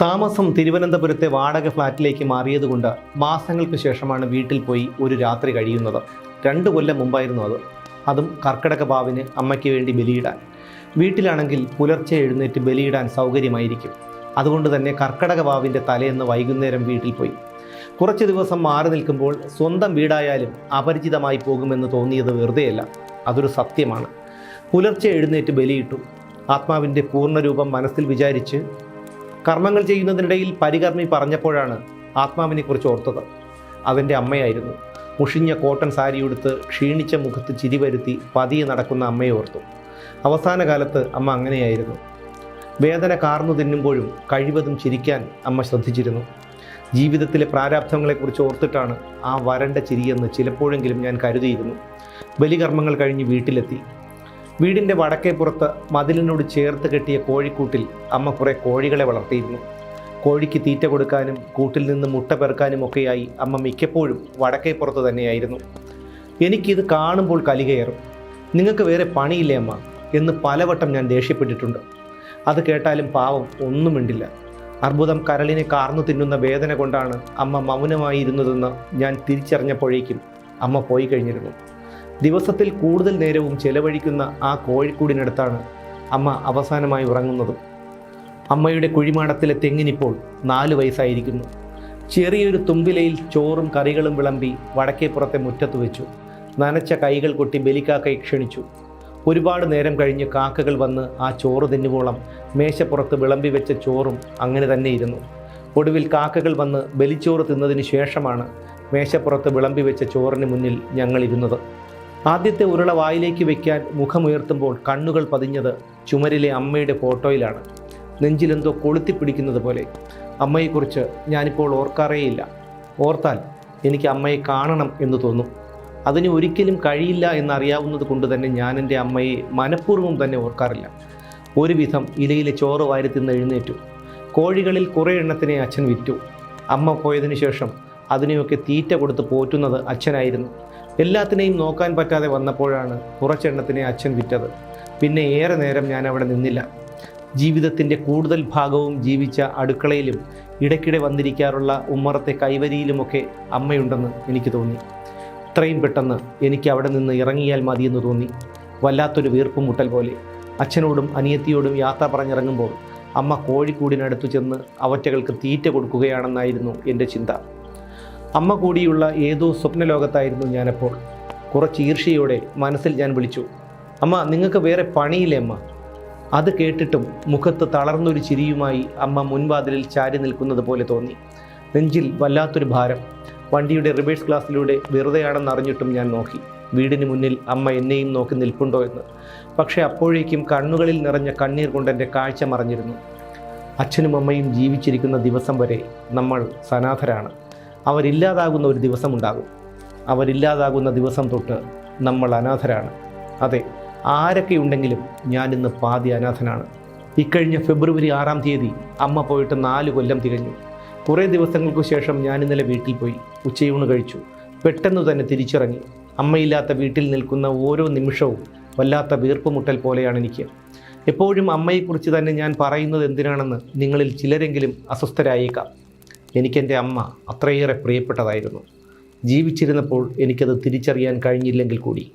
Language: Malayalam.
താമസം തിരുവനന്തപുരത്തെ വാടക ഫ്ലാറ്റിലേക്ക് മാറിയതുകൊണ്ട് മാസങ്ങൾക്ക് ശേഷമാണ് വീട്ടിൽ പോയി ഒരു രാത്രി കഴിയുന്നത്. രണ്ട് കൊല്ലം മുമ്പായിരുന്നു അത്. അതും കർക്കിടക ഭാവിന് അമ്മയ്ക്ക് വേണ്ടി ബലിയിടാൻ. വീട്ടിലാണെങ്കിൽ പുലർച്ചെ എഴുന്നേറ്റ് ബലിയിടാൻ സൗകര്യമായിരിക്കും. അതുകൊണ്ട് തന്നെ കർക്കിടക ബാവിന്റെ തലേന്ന് വൈകുന്നേരം വീട്ടിൽ പോയി. കുറച്ച് ദിവസം മാറി നിൽക്കുമ്പോൾ സ്വന്തം വീടായാലും അപരിചിതമായി പോകുമെന്ന് തോന്നിയത് വെറുതെയല്ല. അതൊരു സത്യമാണ്. പുലർച്ചെ എഴുന്നേറ്റ് ബലിയിട്ടു ആത്മാവിന്റെ പൂർണരൂപം മനസ്സിൽ വിചാരിച്ച് കർമ്മങ്ങൾ ചെയ്യുന്നതിനിടയിൽ പരികർമ്മി പറഞ്ഞപ്പോഴാണ് ആത്മാവിനെ കുറിച്ച് ഓർത്തത്. അതിന്റെ അമ്മയായിരുന്നു. മുഷിഞ്ഞ കോട്ടൺ സാരി ഉടുത്ത് ക്ഷീണിച്ച മുഖത്ത് ചിരി വരുത്തി പതിയെ നടക്കുന്ന അമ്മയെ ഓർത്തു. അവസാന കാലത്ത് അമ്മ അങ്ങനെയായിരുന്നു. വേദന കാർന്നു തിന്നുമ്പോഴും കഴിവതും ചിരിക്കാൻ അമ്മ ശ്രദ്ധിച്ചിരുന്നു. ജീവിതത്തിലെ പ്രാരാബ്ധങ്ങളെക്കുറിച്ച് ഓർത്തിട്ടാണ് ആ വരണ്ട ചിരിയെന്ന് ചിലപ്പോഴെങ്കിലും ഞാൻ കരുതിയിരുന്നു. ബലികർമ്മങ്ങൾ കഴിഞ്ഞ് വീട്ടിലെത്തി. വീടിന്റെ വടക്കേ പുറത്ത് മതിലിനോട് ചേർത്ത് കെട്ടിയ കോഴിക്കൂട്ടിൽ അമ്മ കുറേ കോഴികളെ വളർത്തിയിരുന്നു. കോഴിക്ക് തീറ്റ കൊടുക്കാനും കൂട്ടിൽ നിന്ന് മുട്ട പെറുക്കാനും ഒക്കെയായി അമ്മ മിക്കപ്പോഴും വടക്കേ പുറത്ത് തന്നെയായിരുന്നു. എനിക്കിത് കാണുമ്പോൾ കലികയറും. നിങ്ങൾക്ക് വേറെ പണിയില്ലേ അമ്മ? എന്ന് പലവട്ടം ഞാൻ ദേഷ്യപ്പെട്ടിട്ടുണ്ട്. അത് കേട്ടാലും പാവം ഒന്നും മിണ്ടില്ല. അർബുദം കരളിനെ കാർന്നു തിന്നുന്ന വേദന കൊണ്ടാണ് അമ്മ മൗനമായി ഇരുന്നതെന്ന് ഞാൻ തിരിച്ചറിഞ്ഞപ്പോഴേക്കും അമ്മ പോയി കഴിഞ്ഞിരുന്നു. ദിവസത്തിൽ കൂടുതൽ നേരവും ചെലവഴിക്കുന്ന ആ കോഴിക്കൂടിനടുത്താണ് അമ്മ അവസാനമായി ഉറങ്ങുന്നത്. അമ്മയുടെ കുഴിമാടത്തിലെ തെങ്ങിനിപ്പോൾ നാല് വയസ്സായിരിക്കുന്നു. ചെറിയൊരു തുമ്പിലയിൽ ചോറും കറികളും വിളമ്പി വടക്കേപ്പുറത്തെ മുറ്റത്ത് വെച്ചു. നനച്ച കൈകൾ കൊട്ടി ബലിക്കാക്കയെ ക്ഷണിച്ചു. ഒരുപാട് നേരം കഴിഞ്ഞ് കാക്കകൾ വന്ന് ആ ചോറ് തിന്നുവോളം മേശപ്പുറത്ത് വിളമ്പി വെച്ച ചോറും അങ്ങനെ തന്നെ ഇരുന്നു. ഒടുവിൽ കാക്കകൾ വന്ന് ബലിച്ചോറ് തിന്നതിന് ശേഷമാണ് മേശപ്പുറത്ത് വിളമ്പി വെച്ച ചോറിന് മുന്നിൽ ഞങ്ങൾ ഇരുന്നത്. ആദ്യത്തെ ഉരുള വായിലേക്ക് വയ്ക്കാൻ മുഖമുയർത്തുമ്പോൾ കണ്ണുകൾ പതിഞ്ഞത് ചുമരിലെ അമ്മയുടെ ഫോട്ടോയിലാണ്. നെഞ്ചിലെന്തോ കൊളുത്തിപ്പിടിക്കുന്നത് പോലെ. അമ്മയെക്കുറിച്ച് ഞാനിപ്പോൾ ഓർക്കാറേയില്ല. ഓർത്താൽ എനിക്ക് അമ്മയെ കാണണം എന്ന് തോന്നും. അതിന് ഒരിക്കലും കഴിയില്ല എന്നറിയാവുന്നത് കൊണ്ട് തന്നെ ഞാൻ എന്റെ അമ്മയെ മനഃപൂർവം തന്നെ ഓർക്കാറില്ല. ഒരുവിധം ഇലയിലെ ചോറ് വാരി തിന്ന് എഴുന്നേറ്റു. കോഴികളിൽ കുറേ എണ്ണത്തിനെ അച്ഛൻ വിറ്റു. അമ്മ പോയതിനു ശേഷം അതിനെയൊക്കെ തീറ്റ കൊടുത്ത് പോറ്റുന്നത് അച്ഛനായിരുന്നു. എല്ലാത്തിനെയും നോക്കാൻ പറ്റാതെ വന്നപ്പോഴാണ് കുറച്ചെണ്ണത്തിനെ അച്ഛൻ വിറ്റത്. പിന്നെ ഏറെ നേരം ഞാൻ അവിടെ നിന്നില്ല. ജീവിതത്തിന്റെ കൂടുതൽ ഭാഗവും ജീവിച്ച അടുക്കളയിലും ഇടയ്ക്കിടെ വന്നിരിക്കാറുള്ള ഉമ്മറത്തെ കൈവരിയിലുമൊക്കെ അമ്മയുണ്ടെന്ന് എനിക്ക് തോന്നി. ഇത്രയും പെട്ടെന്ന് എനിക്ക് അവിടെ നിന്ന് ഇറങ്ങിയാൽ മതിയെന്ന് തോന്നി. വല്ലാത്തൊരു വീർപ്പുമുട്ടൽ പോലെ. അച്ഛനോടും അനിയത്തിയോടും യാത്ര പറഞ്ഞിറങ്ങുമ്പോൾ അമ്മ കോഴിക്കൂടിനടുത്തു ചെന്ന് അവറ്റകൾക്ക് തീറ്റ കൊടുക്കുകയാണെന്നായിരുന്നു എന്റെ ചിന്ത. അമ്മ കൂടിയുള്ള ഏതോ സ്വപ്നലോകത്തായിരുന്നു ഞാനപ്പോൾ. കുറച്ച് ഈർഷ്യയോടെ മനസ്സിൽ ഞാൻ വിളിച്ചു അമ്മ നിങ്ങൾക്ക് വേറെ പണിയില്ലേ അമ്മ? അത് കേട്ടിട്ടും മുഖത്ത് തളർന്നൊരു ചിരിയുമായി അമ്മ മുൻവാതിലിൽ ചാരി നിൽക്കുന്നത് പോലെ തോന്നി. നെഞ്ചിൽ വല്ലാത്തൊരു ഭാരം വണ്ടിയുടെ റിവേഴ്സ് ക്ലാസ്സിലൂടെ വെറുതെയാണെന്ന് അറിഞ്ഞിട്ടും ഞാൻ നോക്കി. വീടിന് മുന്നിൽ അമ്മ എന്നെയും നോക്കി നിൽപ്പുണ്ടോ എന്ന്. പക്ഷേ അപ്പോഴേക്കും കണ്ണുകളിൽ നിറഞ്ഞ കണ്ണീർ കൊണ്ട് എന്റെ കാഴ്ച മറഞ്ഞിരുന്നു. അച്ഛനും അമ്മയും ജീവിച്ചിരിക്കുന്ന ദിവസം വരെ നമ്മൾ സനാഥരാണ് അവരില്ലാതാകുന്ന ഒരു ദിവസമുണ്ടാകും അവരില്ലാതാകുന്ന ദിവസം തൊട്ട് നമ്മൾ അനാഥരാണ്. അതെ ആരൊക്കെ ഉണ്ടെങ്കിലും ഞാനിന്ന് പാതി അനാഥനാണ്. ഇക്കഴിഞ്ഞ ഫെബ്രുവരി ആറാം തീയതി അമ്മ പോയിട്ട് നാല് കൊല്ലം തികഞ്ഞു. കുറേ ദിവസങ്ങൾക്ക് ശേഷം ഞാൻ ഇന്നലെ വീട്ടിൽ പോയി. ഉച്ചയൂണ് കഴിച്ചു. പെട്ടെന്ന് തന്നെ തിരിച്ചിറങ്ങി. അമ്മയില്ലാത്ത വീട്ടിൽ നിൽക്കുന്ന ഓരോ നിമിഷവും വല്ലാത്ത വീർപ്പുമുട്ടൽ പോലെയാണ് എനിക്ക്. എപ്പോഴും അമ്മയെക്കുറിച്ച് തന്നെ ഞാൻ പറയുന്നത് എന്തിനാണെന്ന് നിങ്ങളിൽ ചിലരെങ്കിലും അസ്വസ്ഥരായേക്കാം. എനിക്കെന്റെ അമ്മ അത്രയേറെ പ്രിയപ്പെട്ടതായിരുന്നു. ജീവിച്ചിരുന്നപ്പോൾ എനിക്കത് തിരിച്ചറിയാൻ കഴിഞ്ഞില്ലെങ്കിൽ കൂടി.